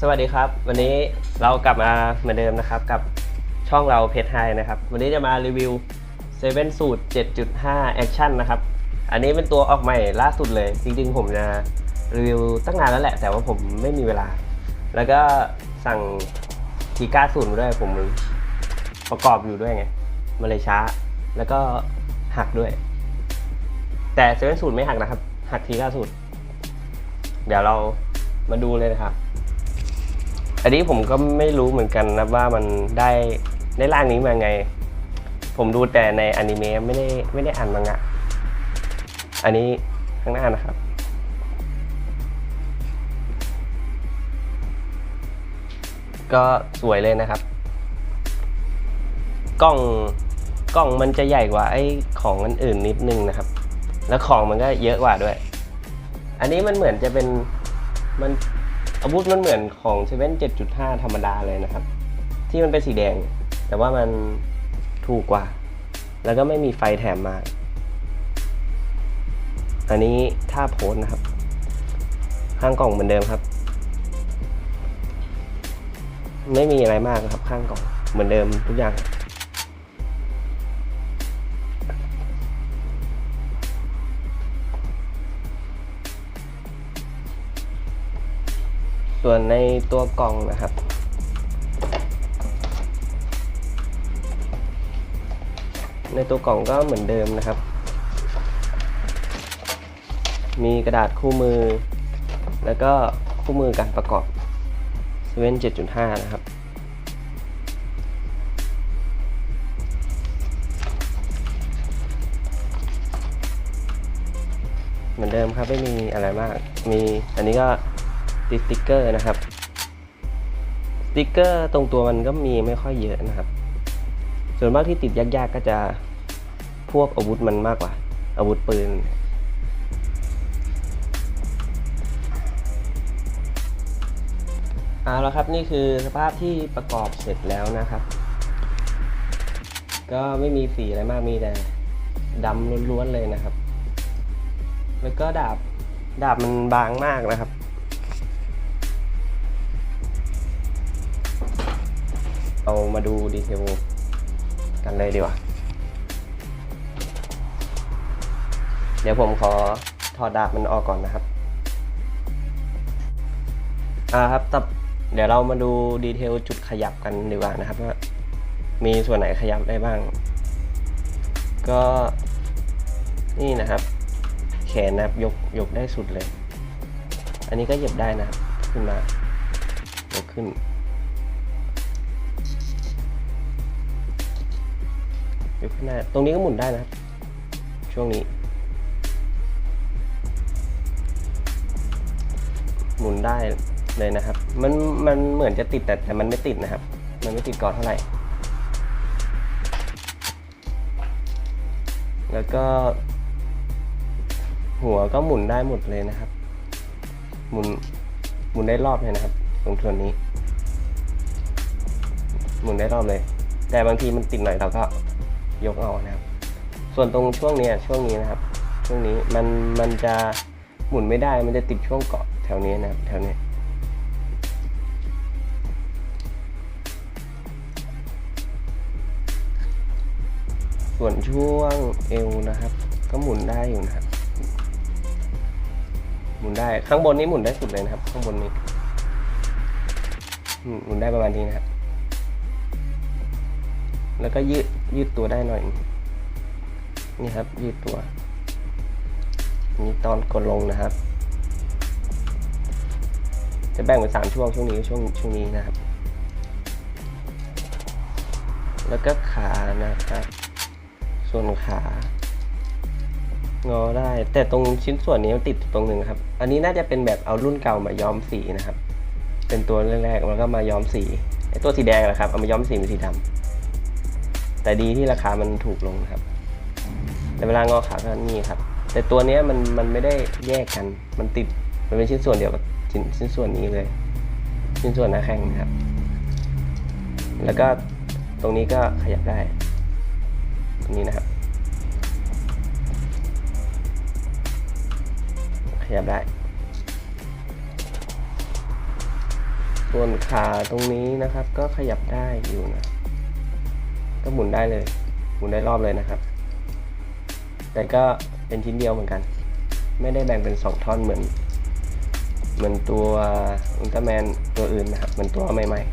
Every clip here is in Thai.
สวัสดีครับ วันนี้เรากลับมาเหมือนเดิมนะครับ กับช่องเราเพจไฮนะครับ วันนี้จะมารีวิว7สูตร 7.5 แอคชั่นนะครับ อันนี้เป็นตัวออกใหม่ล่าสุดเลย จริงๆ ผมจะรีวิวตั้งนานแล้วแหละ แต่ว่าผมไม่มีเวลา แล้วก็สั่งทีก้าสูตรมาด้วยผมประกอบอยู่ด้วยไงมันเลยช้า แล้วก็หักด้วย แต่เซเว่นสูตรไม่หักนะครับ หักทีก้าสูตร เดี๋ยวเรามาดูเลยนะครับ อันนี้ผมก็ไม่รู้เหมือนกันนะว่ามันได้ได้ร่างนี้มาไง ผมดูแต่ในอนิเมะไม่ได้ไม่ได้อ่านมังงะ อันนี้ข้างหน้านะครับ ก็สวยเลยนะครับ กล้องกล้องมันจะใหญ่กว่าไอ้ของอันอื่นนิดนึงนะครับ แล้วของมันก็เยอะกว่าด้วย อันนี้มันเหมือนจะเป็นมัน อาวุธมันเหมือนของเซเว่นเจ็ดจุดห้าธรรมดาเลยนะครับ ที่มันเป็นสีแดง แต่ว่ามันถูกกว่า แล้วก็ไม่มีไฟแถมมา อันนี้ท่าโพสนะครับ ข้างกล่องเหมือนเดิมครับ ไม่มีอะไรมากนะครับ ข้างกล่องเหมือนเดิมทุกอย่าง ส่วนในตัวกล่องนะครับ ในตัวกล่องก็เหมือนเดิมนะครับ มีกระดาษคู่มือ แล้วก็คู่มือการประกอบเว้น7.5นะครับเหมือนเดิมครับไม่มีอะไรมาก มีอันนี้ก็ ติดสติ๊กเกอร์นะครับ สติ๊กเกอร์ตรงตัวมันก็มีไม่ค่อยเยอะนะครับ ส่วนมากที่ติดยากๆก็จะพวกอาวุธมันมากกว่า อาวุธปืน เอาละครับนี่คือสภาพที่ประกอบเสร็จแล้วนะครับ ก็ไม่มีสีอะไรมากมีแต่ดำล้วนๆเลยนะครับ แล้วก็ดาบดาบมันบางมากนะครับ เอามาดูดีเทลกันเลยดีกว่า เดี๋ยวผมขอถอดดาบมันออกก่อนนะครับ อ่าครับตับเดี๋ยวเรามาดูดีเทลจุดขยับกันดีกว่านะครับว่ามีส่วนไหนขยับได้บ้าง ก็นี่นะครับ แขนนะครับยกยกได้สุดเลย อันนี้ก็เหยียบได้นะครับขึ้นมายกขึ้น ยกขึ้นได้ตรงนี้ก็หมุนได้นะครับ ช่วงนี้ หมุนได้เลยนะครับ มันมันเหมือนจะติดแต่แต่มันไม่ติดนะครับ มันไม่ติดก่อนเท่าไหร่ แล้วก็ หัวก็หมุนได้หมดเลยนะครับ หมุนหมุนได้รอบเลยนะครับ ตรงส่วนนี้ หมุนได้รอบเลย แต่บางทีมันติดหน่อยเราก็ ยกเอานะครับ ส่วนตรงช่วงนี้ช่วงนี้นะครับ ช่วงนี้มันมันจะหมุนไม่ได้มันจะติดช่วงเกาะแถวนี้นะครับแถวนี้ส่วนช่วงเอวนะครับ ก็หมุนได้อยู่นะครับ หมุนได้ข้างบนนี้หมุนได้สุดเลยนะครับ ข้างบนนี้หมุนได้ประมาณนี้นะครับ แล้วก็ยืดยืดตัวได้หน่อย นี่ครับยืดตัวนี่ตอนกดลงนะครับ จะแบ่งเป็นสามช่วงช่วงนี้ช่วงช่วงนี้นะครับ แล้วก็ขานะครับ ส่วนขางอได้ แต่ตรงชิ้นส่วนนี้มันติดตรงหนึ่งครับ อันนี้น่าจะเป็นแบบเอารุ่นเก่ามาย้อมสีนะครับ เป็นตัวแรกๆแล้วก็มาย้อมสีไอตัวสีแดงนะครับเอามาย้อมสีเป็นสีดำ แต่ดีที่ราคามันถูกลงครับ แต่เวลางอขาก็นี่ครับ แต่ตัวนี้มันมันไม่ได้แยกกัน มันติด มันเป็นชิ้นส่วนเดียวกับชิ้นชิ้นส่วนนี้เลย ชิ้นส่วนหน้าแข้งนะครับ แล้วก็ตรงนี้ก็ขยับได้ ตรงนี้นะครับ ขยับได้ส่วนขาตรงนี้นะครับก็ขยับได้อยู่นะ ก็หมุนได้เลย หมุนได้รอบเลยนะครับ แต่ก็เป็นชิ้นเดียวเหมือนกัน ไม่ได้แบ่งเป็นสองท่อนเหมือน เหมือนตัวอุลตร้าแมนตัวอื่นนะครับเหมือนตัวใหม่ๆ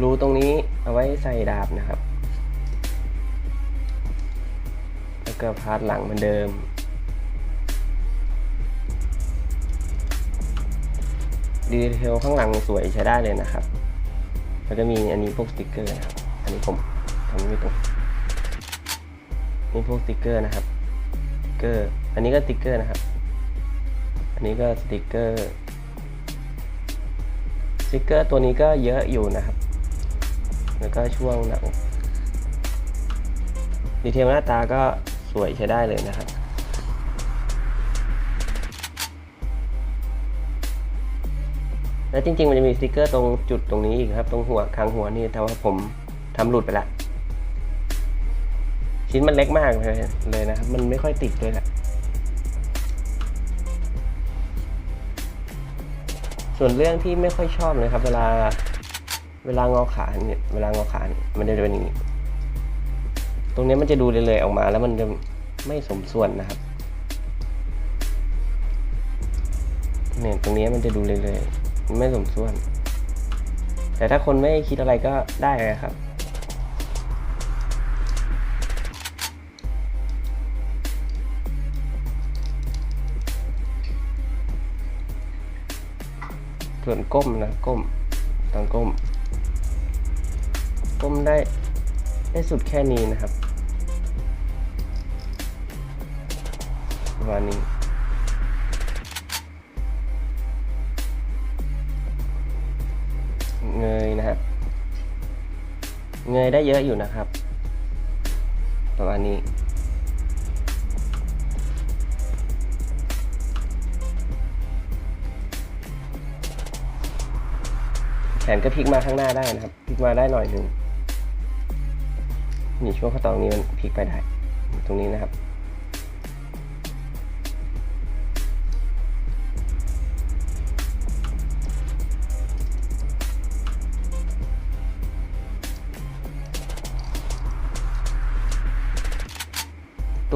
รูตรงนี้เอาไว้ใส่ดาบนะครับ แล้วก็พาร์ทหลังเหมือนเดิม ดีเทลข้างหลังสวยใช้ได้เลยนะครับ แล้วก็มีอันนี้พวกสติกเกอร์นะครับ อันนี้ผมทำไม่ตรงนี่พวกสติกเกอร์นะครับสติกเกอร์ อันนี้ก็สติกเกอร์นะครับ อันนี้ก็สติกเกอร์ สติกเกอร์ตัวนี้ก็เยอะอยู่นะครับ แล้วก็ช่วงหน้าอกดีเทลหน้าตาก็สวยใช้ได้เลยนะครับ แล้วจริง ๆ มันจะมีสติกเกอร์ตรงจุดตรงนี้อีกครับ ตรงหัวคางหัวนี่แต่ว่าผมทำหลุดไปละ ชิ้นมันเล็กมากเลยเลยนะครับ มันไม่ค่อยติดด้วยแหละส่วนเรื่องที่ไม่ค่อยชอบเลยครับ เวลาเวลางอขาเนี่ยเวลางอขาเนี่ยมันจะเป็นอย่างนี้ ตรงนี้มันจะดูเลยๆออกมา แล้วมันจะไม่สมส่วนนะครับเนี่ยตรงนี้มันจะดูเลยๆ ไม่สมส่วน แต่ถ้าคนไม่คิดอะไรก็ได้เลยครับ ส่วนก้มนะก้มตอนก้ม ก้มได้ได้สุดแค่นี้นะครับประมาณนี้ เงยได้เยอะอยู่นะครับ ประมาณนี้ แขนก็พลิกมาข้างหน้าได้นะครับ พลิกมาได้หน่อยหนึ่งนี่ช่วงข้อต่อตรงนี้มันพลิกไปได้ ตรงนี้นะครับ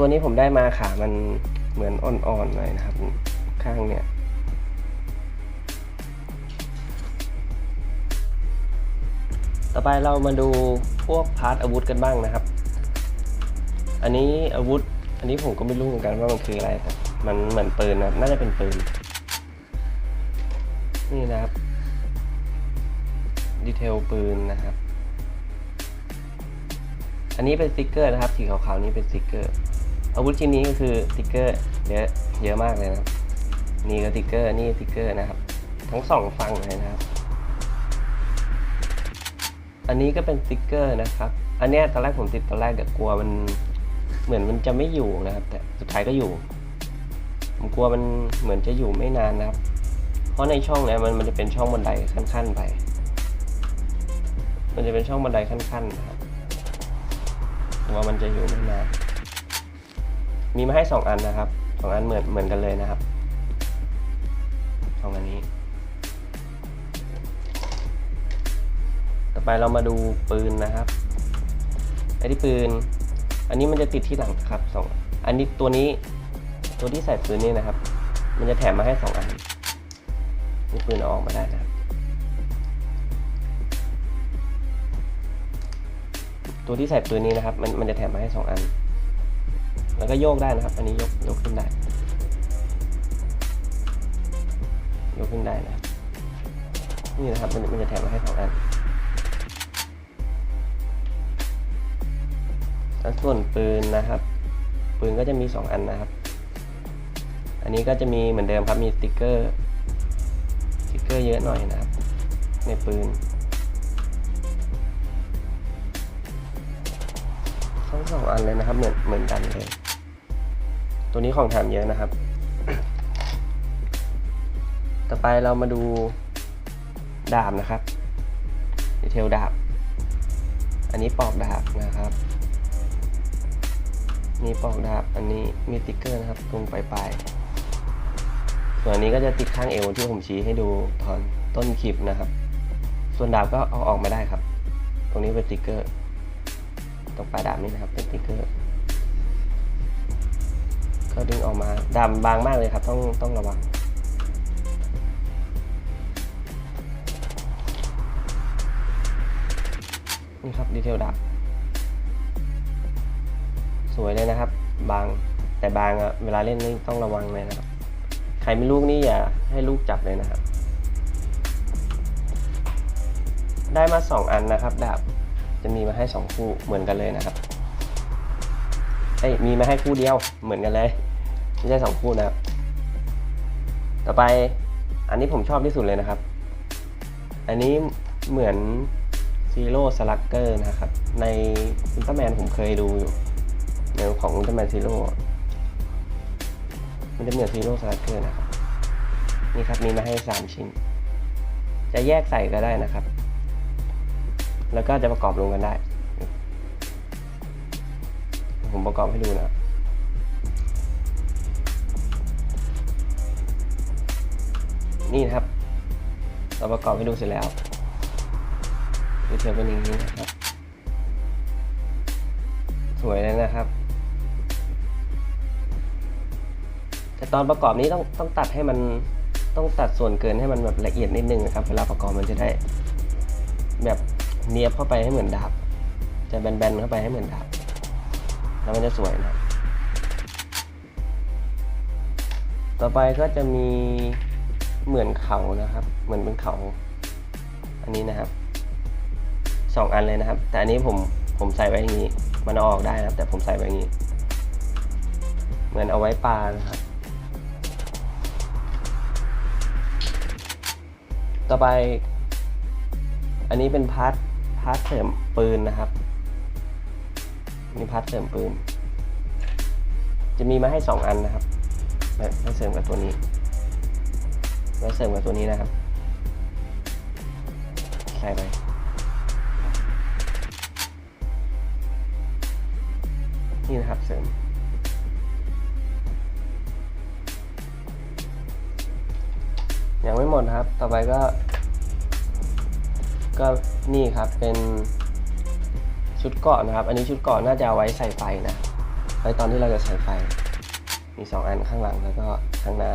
ตัวนี้ผมได้มาขามันเหมือนอ่อนๆหน่อยนะครับ ข้างเนี่ยต่อไปเรามาดูพวกพาร์ทอาวุธกันบ้างนะครับ อันนี้อาวุธ อันนี้ผมก็ไม่รู้เหมือนกันว่ามันคืออะไรแต่มันเหมือนปืนนะน่าจะเป็นปืน นี่นะครับ ดีเทลปืนนะครับ อันนี้เป็นสติกเกอร์นะครับ สีขาวๆนี้เป็นสติกเกอร์ อาวุธชิ้นนี้ก็คือติ๊กเกอร์เยอะเยอะมากเลยนะครับนี่ก็ติ๊กเกอร์ นี่ติ๊กเกอร์นะครับ ทั้งสองฝั่งเลยนะครับ อันนี้ก็เป็นติ๊กเกอร์นะครับ อันนี้ตอนแรกผมติดตอนแรกก็กลัวมันเหมือนมันจะไม่อยู่นะครับ แต่สุดท้ายก็อยู่ ผมกลัวมันเหมือนจะอยู่ไม่นานนะครับ เพราะในช่องเนี้ยมันมันจะเป็นช่องบันไดขั้น ๆไป มันจะเป็นช่องบันไดขั้นๆนะครับว่ามันจะอยู่ไม่นาน มีมาให้สองอันนะครับสองอันเหมือนเหมือนกันเลยนะครับสองอันนี้ ต่อไปเรามาดูปืนนะครับไอ้ที่ปืน อันนี้มันจะติดที่หลังครับสองอันนี้ตัวนี้ตัวที่ใส่ปืนนี่นะครับ มันจะแถมมาให้สองอันนี่ปืนเอาออกมาได้นะครับตัวที่ใส่ปืนนี้นะครับ มันมันจะแถมมาให้สองอัน แล้วก็โยกได้นะครับ อันนี้ยกยกขึ้นได้ ยกขึ้นได้นะนี่นะครับมันมันจะแถมมาให้สองอันแล้วส่วนปืนนะครับ ปืนก็จะมี 2 อันนะครับ อันนี้ก็จะมีเหมือนเดิมครับมีสติกเกอร์สติกเกอร์เยอะหน่อยนะครับ ในปืนทั้งสองอันเลยนะครับเหมือนเหมือนกันเลย ตัวนี้ของแถมเยอะนะครับ ต่อไปเรามาดูดาบนะครับดีเทลดาบ อันนี้ปอกดาบนะครับ นี่ปลอกดาบ อันนี้มีติ๊กเกอร์นะครับ ตรงปลายปลายๆส่วนอันนี้ก็จะติดข้างเอวที่ผมชี้ให้ดูตอนต้นคลิปนะครับ ส่วนดาบก็เอาออกมาได้ครับ ตรงนี้เป็นติ๊กเกอร์ ตรงปลายดาบนี่นะครับเป็นติ๊กเกอร์ ก็ดึงออกมาดำบางมากเลยครับ ต้องต้องระวังนี่ครับดีเทลดาบสวยเลยนะครับ บางแต่บางอะเวลาเล่นนี่ต้องระวังเลยนะครับ ใครไม่ลูกนี่อย่าให้ลูกจับเลยนะครับ ได้มาสองอันนะครับดาบจะมีมาให้สองคู่เหมือนกันเลยนะครับ อ้ยมีมาให้คู่เดียวเหมือนกันเลย ไม่ใช่สองคู่นะครับ ต่อไปอันนี้ผมชอบที่สุดเลยนะครับ อันนี้เหมือนซีโร่สลักเกอร์นะครับ ในอุลตร้าแมนผมเคยดูอยู่ในของอุลตร้าแมนซีโร่มันจะเหมือนซีโร่สลักเกอร์นะครับ นี่ครับมีมาให้ 3 ชิ้น จะแยกใส่ก็ได้นะครับ แล้วก็จะประกอบรวมกันได้ ผมประกอบให้ดูนะนี่นะครับ เราประกอบให้ดูเสร็จแล้วดีเทลเป็นอย่างนี้นะครับ สวยเลยนะครับแต่ตอนประกอบนี้ต้องต้องตัดให้มันต้องตัดส่วนเกินให้มันแบบละเอียดนิดนึงนะครับ เวลาประกอบมันจะได้ แบบเนียบเข้าไปให้เหมือนดาบ จะแบนๆเข้าไปให้เหมือนดาบ แล้วมันจะสวยนะครับต่อไปก็จะมีเหมือนเขานะครับ เหมือนเป็นเขา อันนี้นะครับสองอันเลยนะครับ แต่อันนี้ผมผมใส่ไว้อย่างนี้ มันอออกได้นะครับ แต่ผมใส่ไว้อย่างนี้ เหมือนเอาไว้ปลานะครับ ต่อไป อันนี้เป็นพาร์ทพาร์ทเสริมปืนนะครับ นี่พาร์ทเสริมปืน จะมีมาให้สองอันนะครับไว้ไว้เสริมกับตัวนี้ไว้เสริมกับตัวนี้นะครับ ใส่ไปนี่นะครับเสริม ยังไม่หมดนะครับ ต่อไปก็ ก็นี่ครับเป็น ชุดเกาะนะครับ อันนี้ชุดเกาะน่าจะเอาไว้ใส่ไฟนะไว้ตอนที่เราจะใส่ไฟ มีสองอันข้างหลังแล้วก็ข้างหน้า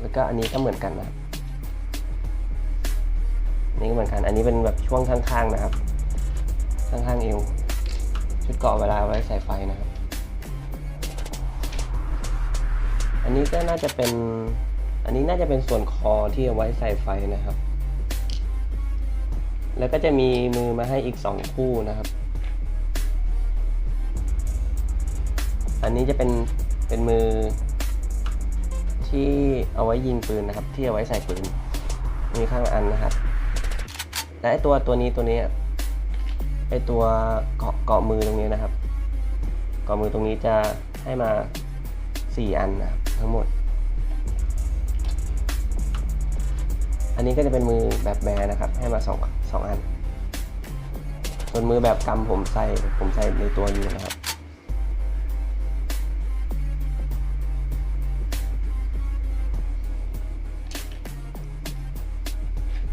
แล้วก็อันนี้ก็เหมือนกันนะนนี้ก็เหมือนกัน อันนี้เป็นแบบช่วงข้างๆนะครับ ข้างๆเอว ชุดเกาะเวลาเอาไว้ใส่ไฟนะครับ อันนี้ก็น่าจะเป็น อันนี้น่าจะเป็นส่วนคอที่เอาไว้ใส่ไฟนะครับ แล้วก็จะมีมือมาให้อีก 2 คู่นะครับ อันนี้จะเป็นเป็นมือที่เอาไว้ยิงปืนนะครับ ที่เอาไว้ใส่ปืน มีข้างละอันนะครับ และไอตัวตัวนี้ตัวนี้ไอตัวเกาะเกาะมือตรงนี้นะครับ เกาะมือตรงนี้จะให้มา 4 อันนะครับทั้งหมด อันนี้ก็จะเป็นมือแบบแบร์นะครับ ให้มา2 2อัน ส่วนมือแบบกำผมใส่ผมใส่ในตัวอยู่นะครับ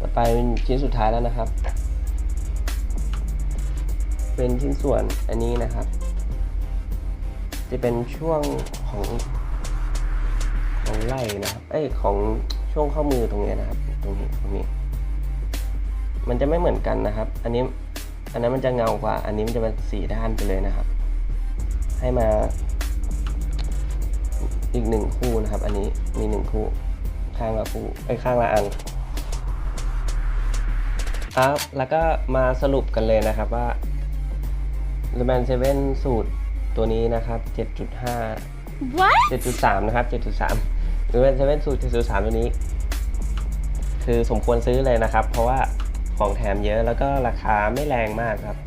ต่อไปเป็นชิ้นสุดท้ายแล้วนะครับ เป็นชิ้นส่วนอันนี้นะครับ จะเป็นช่วงของของไหล่นะครับ เอ้ยของช่วงข้อมือตรงนี้นะครับ นี้ตรงนี้ มันจะไม่เหมือนกันนะครับ อันนี้ อันนั้นมันจะเงากว่า อันนี้มันจะเป็นสีด้านไปเลยนะครับ ให้มา อีกหนึ่งคู่นะครับ อันนี้มีหนึ่งคู่ ข้างละคู่ไอ้ยข้างละอันครับ แล้วก็มาสรุปกันเลยนะครับว่า l e m a n 7สูตรตัวนี้นะครับ 7.5 What? 7.3 นะครับ 7.3 l e m a n 7สูตร7.3 ตัวนี้ คือสมควรซื้อเลยนะครับ เพราะว่าของแถมเยอะแล้วก็ราคาไม่แรงมากครับ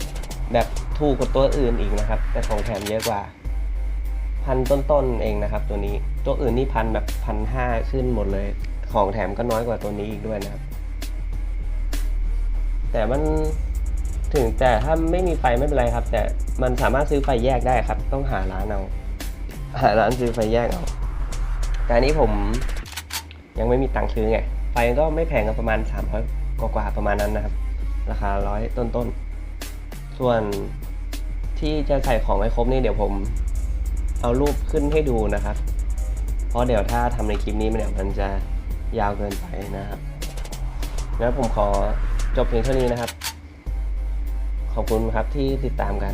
แบบถูกกว่าตัวอื่นอีกนะครับ แต่ของแถมเยอะกว่า พันต้นๆเองนะครับ ตัวนี้ตัวอื่นนี่พันแบบพันห้าขึ้นหมดเลย ของแถมก็น้อยกว่าตัวนี้อีกด้วยนะครับ แต่มันถึงแต่ถ้าไม่มีไฟไม่เป็นไรครับ แต่มันสามารถซื้อไฟแยกได้ครับ ต้องหาร้านเอาหาร้านซื้อไฟแยกเอาแต่นี้ผมยังไม่มีตังค์ซื้อไง ก็ไม่แพงครับประมาณ 300 กว่าๆประมาณนั้นนะครับ ราคาร้อยต้นๆ ส่วนที่จะใส่ของไว้ครบนี่เดี๋ยวผมเอารูปขึ้นให้ดูนะครับ เพราะเดี๋ยวถ้าทำในคลิปนี้มันเดี๋ยวมันจะยาวเกินไปนะครับงั้นผมขอจบเพียงเท่านี้นะครับ ขอบคุณครับที่ติดตามกัน